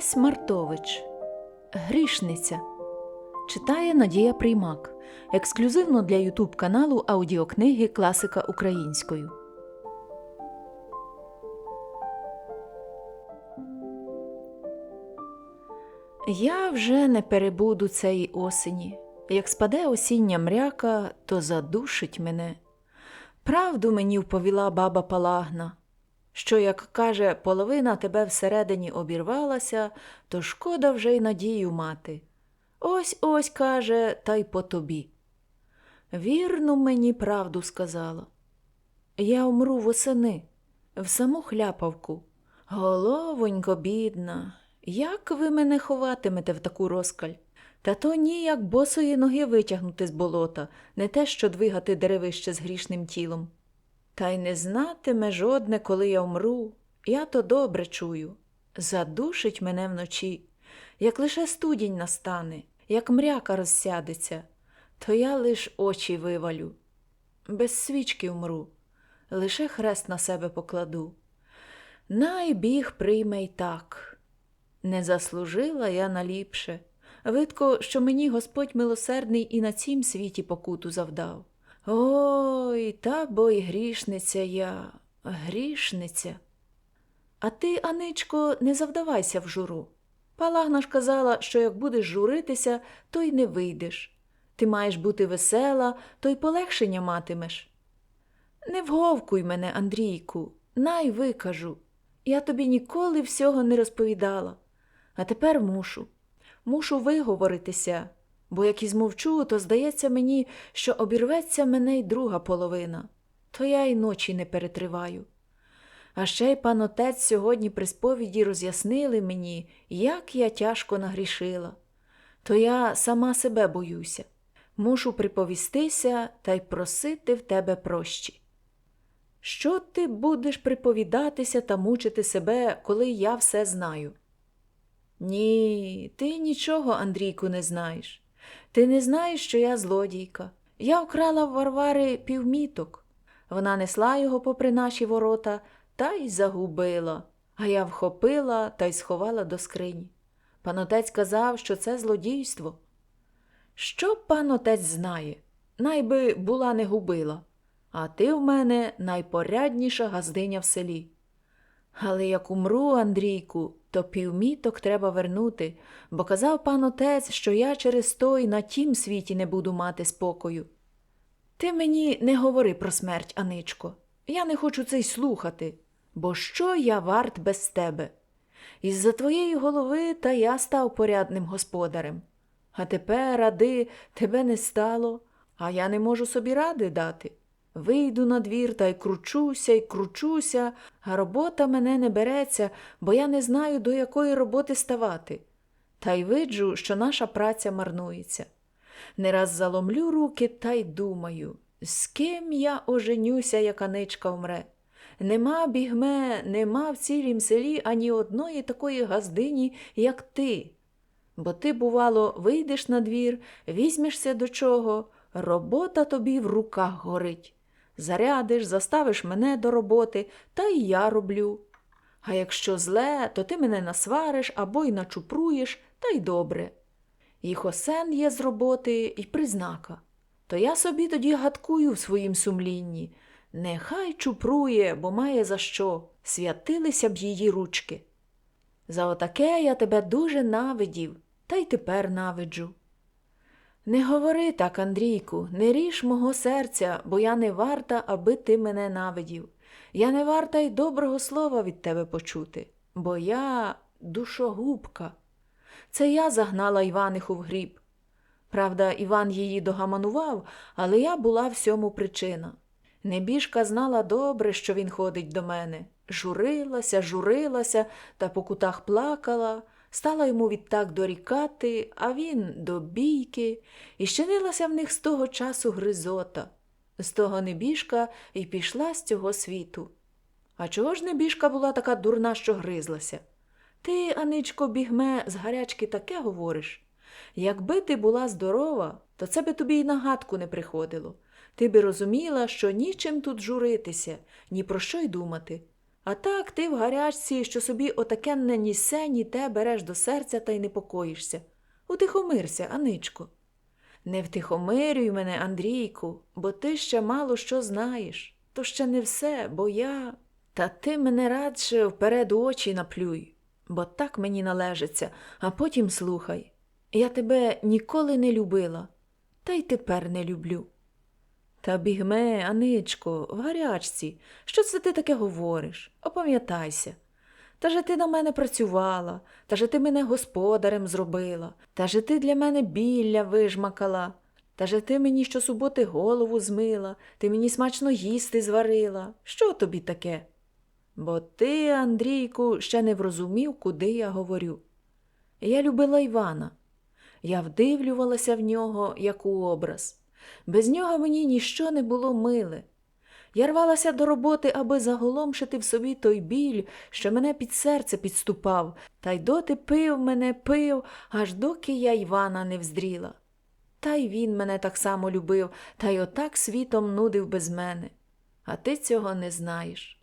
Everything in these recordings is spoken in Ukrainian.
Лесь Мартович Грішниця читає Надія Приймак ексклюзивно для Ютуб каналу аудіокниги Класика українською. Я вже не перебуду цієї осені. Як спаде осіння мряка, то задушить мене. Правду мені вповіла баба Палагна, що, як каже, половина тебе всередині обірвалася, то шкода вже й надію мати. Ось ось каже, та й по тобі. Вірно мені правду сказала. Я умру восени, в саму хляпавку. Головонько, бідна, як ви мене ховатимете в таку розкаль? Та то ніяк босої ноги витягнути з болота, не те, що двигати деревище з грішним тілом. Та й не знатиме жодне, коли я вмру, я то добре чую. Задушить мене вночі, як лише студінь настане, як мряка розсядеться, то я лиш очі вивалю. Без свічки вмру, лише хрест на себе покладу. Най біг прийме й так. Не заслужила я наліпше. Видко, що мені Господь милосердний і на цім світі покуту завдав. Ой, та бо й грішниця я, грішниця. А ти, Аничко, не завдавайся в журу. Палагна ж казала, що як будеш журитися, то й не вийдеш. Ти маєш бути весела, то й полегшення матимеш. Не вговкуй мене, Андрійку, най викажу. Я тобі ніколи всього не розповідала. А тепер мушу. Мушу виговоритися, бо як і змовчу, то здається мені, що обірветься мене й друга половина, то я й ночі не перетриваю. А ще й пан отець сьогодні при сповіді роз'яснили мені, як я тяжко нагрішила. То я сама себе боюся, мушу приповістися та й просити в тебе прощі. Що ти будеш приповідатися та мучити себе, коли я все знаю? Ні, ти нічого, Андрійку, не знаєш. Ти не знаєш, що я злодійка. Я вкрала в Варвари півміток. Вона несла його попри наші ворота та й загубила, а я вхопила та й сховала до скрині. Пан отець казав, що це злодійство. Що пан отець знає? Найби була не губила, а ти в мене найпорядніша газдиня в селі. Але як умру, Андрійку, то півміток треба вернути, бо казав пан отець, що я через то й на тім світі не буду мати спокою. Ти мені не говори про смерть, Аничко. Я не хочу це й слухати, бо що я варт без тебе? Із-за твоєї голови та я став порядним господарем. А тепер, ради, тебе не стало, а я не можу собі ради дати. Вийду на двір та й кручуся й кручуся, а робота мене не береться, бо я не знаю, до якої роботи ставати. Та й виджу, що наша праця марнується. Не раз заломлю руки та й думаю, з ким я оженюся, як Аничка вмре. Нема бігме, нема в цілім селі ані одної такої газдині, як ти. Бо ти, бувало, вийдеш на двір, візьмешся до чого, робота тобі в руках горить. Зарядиш, заставиш мене до роботи, та й я роблю. А якщо зле, то ти мене насвариш або й начупруєш, та й добре. І хосен є з роботи, і признака. То я собі тоді гадкую в своїм сумлінні. Нехай чупрує, бо має за що, святилися б її ручки. За отаке я тебе дуже навидів, та й тепер навиджу. Не говори так, Андрійку, не ріж мого серця, бо я не варта, аби ти мене навидів. Я не варта й доброго слова від тебе почути, бо я душогубка. Це я загнала Іваниху в гріб. Правда, Іван її догаманував, але я була всьому причина. Небіжка знала добре, що він ходить до мене. Журилася, журилася та по кутах плакала, стала йому відтак дорікати, а він до бійки, і щинилася в них з того часу гризота. З того небіжка і пішла з цього світу. А чого ж небіжка була така дурна, що гризлася? Ти, Аничко, бігме, з гарячки таке говориш. Якби ти була здорова, то це би тобі й на гадку не приходило. Ти би розуміла, що нічим тут журитися, ні про що й думати. А так ти в гарячці, що собі отакенне ні ні те береш до серця та й не покоїшся. Утихомирся, Аничко. Не втихомирюй мене, Андрійку, бо ти ще мало що знаєш. То ще не все, бо я. Та ти мене радше вперед очі наплюй, бо так мені належиться, а потім слухай. Я тебе ніколи не любила, та й тепер не люблю. Та бігме, Аничко, в гарячці, що це ти таке говориш? Опам'ятайся. Та же ти на мене працювала, та же ти мене господарем зробила, та же ти для мене білля вижмакала, та же ти мені щосуботи голову змила, ти мені смачно їсти зварила. Що тобі таке? Бо ти, Андрійку, ще не врозумів, куди я говорю. Я любила Івана. Я вдивлювалася в нього, як у образ. Без нього мені ніщо не було миле. Я рвалася до роботи, аби заголомшити в собі той біль, що мене під серце підступав, та й доти пив мене, пив, аж доки я Івана не вздріла. Та й він мене так само любив, та й отак світом нудив без мене. А ти цього не знаєш.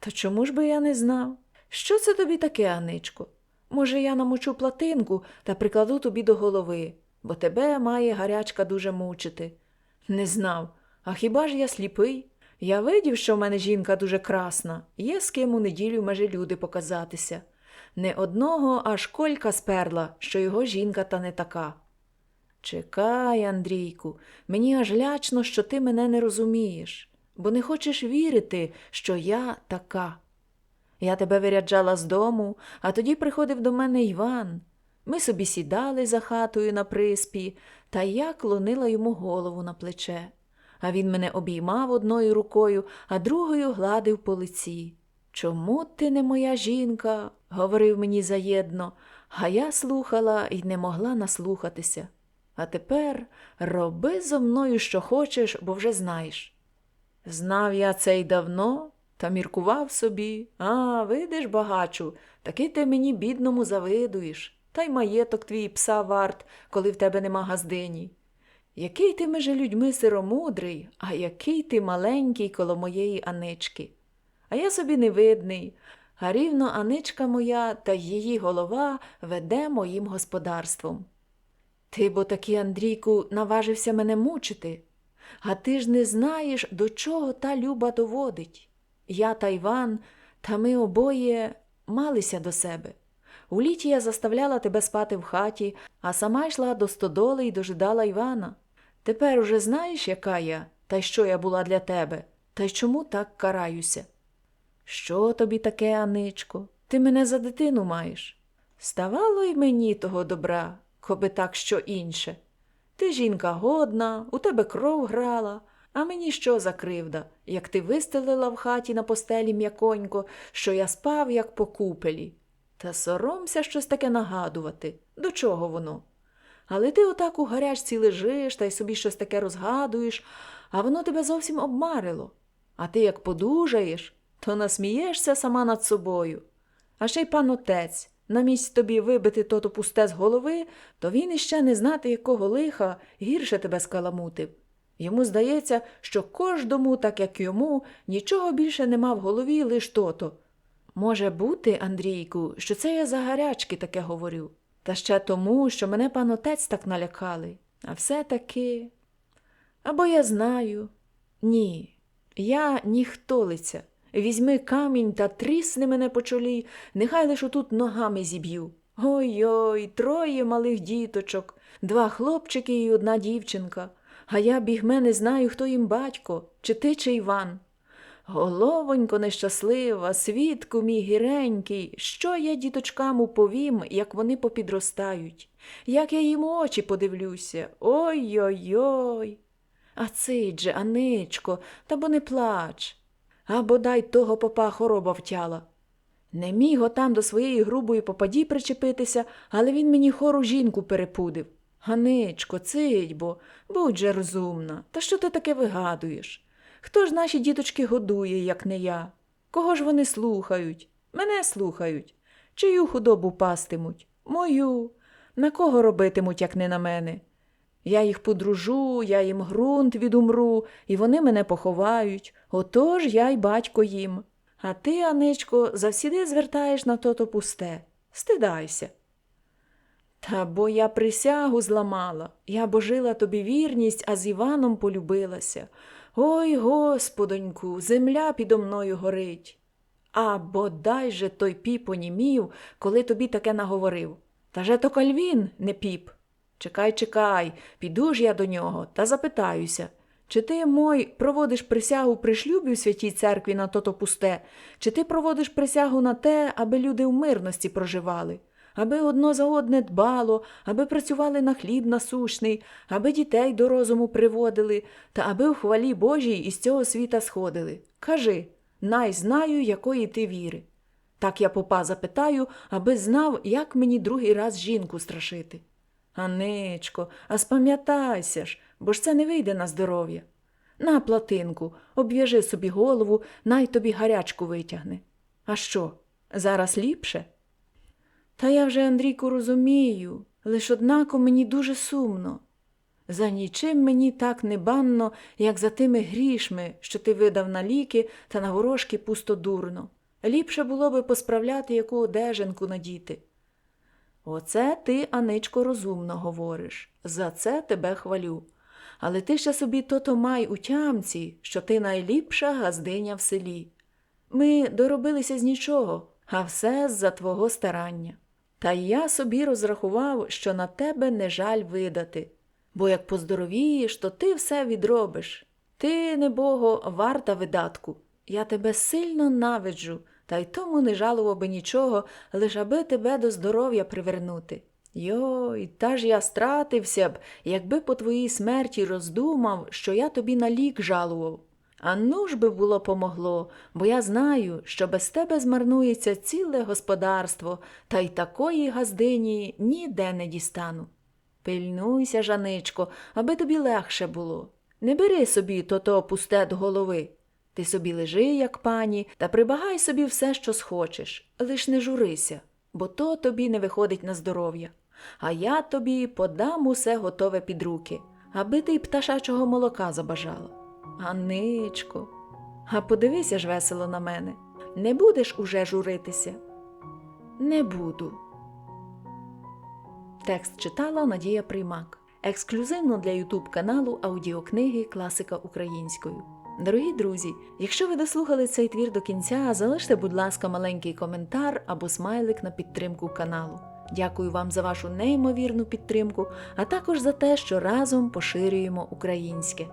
Та чому ж би я не знав? Що це тобі таке, Аничко? Може, я намочу платинку та прикладу тобі до голови, бо тебе має гарячка дуже мучити. Не знав. А хіба ж я сліпий? Я видів, що в мене жінка дуже красна, є з ким у неділю межі люди показатися. Не одного аж колька сперла, що його жінка та не така. Чекай, Андрійку, мені аж лячно, що ти мене не розумієш, бо не хочеш вірити, що я така. Я тебе виряджала з дому, а тоді приходив до мене Іван. Ми собі сідали за хатою на приспі, та я клонила йому голову на плече. А він мене обіймав одною рукою, а другою гладив по лиці. Чому ти не моя жінка? говорив мені заєдно, а я слухала і не могла наслухатися. А тепер роби зо мною, що хочеш, бо вже знаєш. Знав я це й давно, та міркував собі. А, видиш, багачу, таки ти мені бідному завидуєш, та й маєток твій пса варт, коли в тебе нема газдині. Який ти меже людьми сиромудрий, а який ти маленький коло моєї Анички. А я собі невидний, а рівно Аничка моя та її голова веде моїм господарством. Ти бо таки, Андрійку, наважився мене мучити, а ти ж не знаєш, до чого та люба доводить. Я та Іван, та ми обоє малися до себе. У літі я заставляла тебе спати в хаті, а сама йшла до стодоли і дожидала Івана. Тепер уже знаєш, яка я, та й що я була для тебе, та й чому так караюся? Що тобі таке, Аничко? Ти мене за дитину маєш. Ставало й мені того добра, коби так що інше. Ти жінка годна, у тебе кров грала, а мені що за кривда, як ти вистелила в хаті на постелі м'яконько, що я спав, як по купелі. Та соромся щось таке нагадувати. До чого воно? Але ти отак у гарячці лежиш та й собі щось таке розгадуєш, а воно тебе зовсім обмарило. А ти як подужаєш, то насмієшся сама над собою. А ще й пан отець, на місць тобі вибити тото пусте з голови, то він іще не знати, якого лиха гірше тебе скаламутив. Йому здається, що кожному, так як йому, нічого більше нема в голові, лиш тото. Може бути, Андрійку, що це я за гарячки таке говорю, та ще тому, що мене пан отець так налякали, а все таки. Або я знаю. Ні, я ніхтолиця. Візьми камінь та трісни мене по чолі, нехай лиш отут ногами зіб'ю. Ой-ой, троє малих діточок, два хлопчики і одна дівчинка. А я бігме не знаю, хто їм батько, чи ти, чи Іван. Головонько нещаслива, свідку мій гіренький, що я діточкам уповім, як вони попідростають, як я їм очі подивлюся. Ой-ой-ой. А цидже, Аничко, та бо не плач. А бодай того попа хороба втяла. Не міг отам до своєї грубої попаді причепитися, але він мені хору жінку перепудив. Ганичко, цидь бо, будь же розумна, та що ти таке вигадуєш? Хто ж наші діточки годує, як не я? Кого ж вони слухають? Мене слухають. Чию худобу пастимуть? Мою. На кого робитимуть, як не на мене? Я їх подружу, я їм ґрунт відумру, і вони мене поховають. Отож я й батько їм. А ти, Аничко, завсіди звертаєш на тото пусте. Стидайся. Та бо я присягу зламала, я божила тобі вірність, а з Іваном полюбилася. Ой, господоньку, земля підо мною горить. А бодай же той піп онімів, коли тобі таке наговорив. Та же то кальвін, не піп. Чекай, чекай, піду ж я до нього та запитаюся. Чи ти, мой, проводиш присягу при шлюбі у святій церкві на тото пусте, чи ти проводиш присягу на те, аби люди в мирності проживали, аби одно за одне дбало, аби працювали на хліб насущний, аби дітей до розуму приводили, та аби в хвалі Божій із цього світа сходили? Кажи, най знаю, якої ти віри. Так я попа запитаю, аби знав, як мені другий раз жінку страшити. Аничко, а спам'ятайся ж, бо ж це не вийде на здоров'я. На платинку, обв'яжи собі голову, най тобі гарячку витягне. А що, зараз ліпше? Та я вже, Андрійку, розумію, лиш однако мені дуже сумно. За нічим мені так не банно, як за тими грішми, що ти видав на ліки та на горошки пустодурно. Ліпше було би посправляти яку одеженку надіти. Оце ти, Аничко, розумно говориш. За це тебе хвалю. Але ти ще собі то-то май у тямці, що ти найліпша газдиня в селі. Ми доробилися з нічого, а все з-за твого старання. Та я собі розрахував, що на тебе не жаль видати. Бо як поздоровієш, то ти все відробиш. Ти, небого, варта видатку. Я тебе сильно навиджу, та й тому не жалував би нічого, лиш аби тебе до здоров'я привернути. Йой, та ж я стратився б, якби по твоїй смерті роздумав, що я тобі на лік жалував. А ну ж би було помогло, бо я знаю, що без тебе змарнується ціле господарство, та й такої газдині ніде не дістану. Пильнуйся, Жаничко, аби тобі легше було. Не бери собі то-то пусте до голови. Ти собі лежи, як пані, та прибагай собі все, що схочеш, лиш не журися, бо то тобі не виходить на здоров'я. А я тобі подам усе готове під руки, аби ти пташачого молока забажала. Аничко, а подивися ж весело на мене. Не будеш уже журитися? Не буду. Текст читала Надія Приймак. Ексклюзивно для Ютуб каналу аудіокниги Класика українською. Дорогі друзі, якщо ви дослухали цей твір до кінця, залиште, будь ласка, маленький коментар або смайлик на підтримку каналу. Дякую вам за вашу неймовірну підтримку, а також за те, що разом поширюємо українське.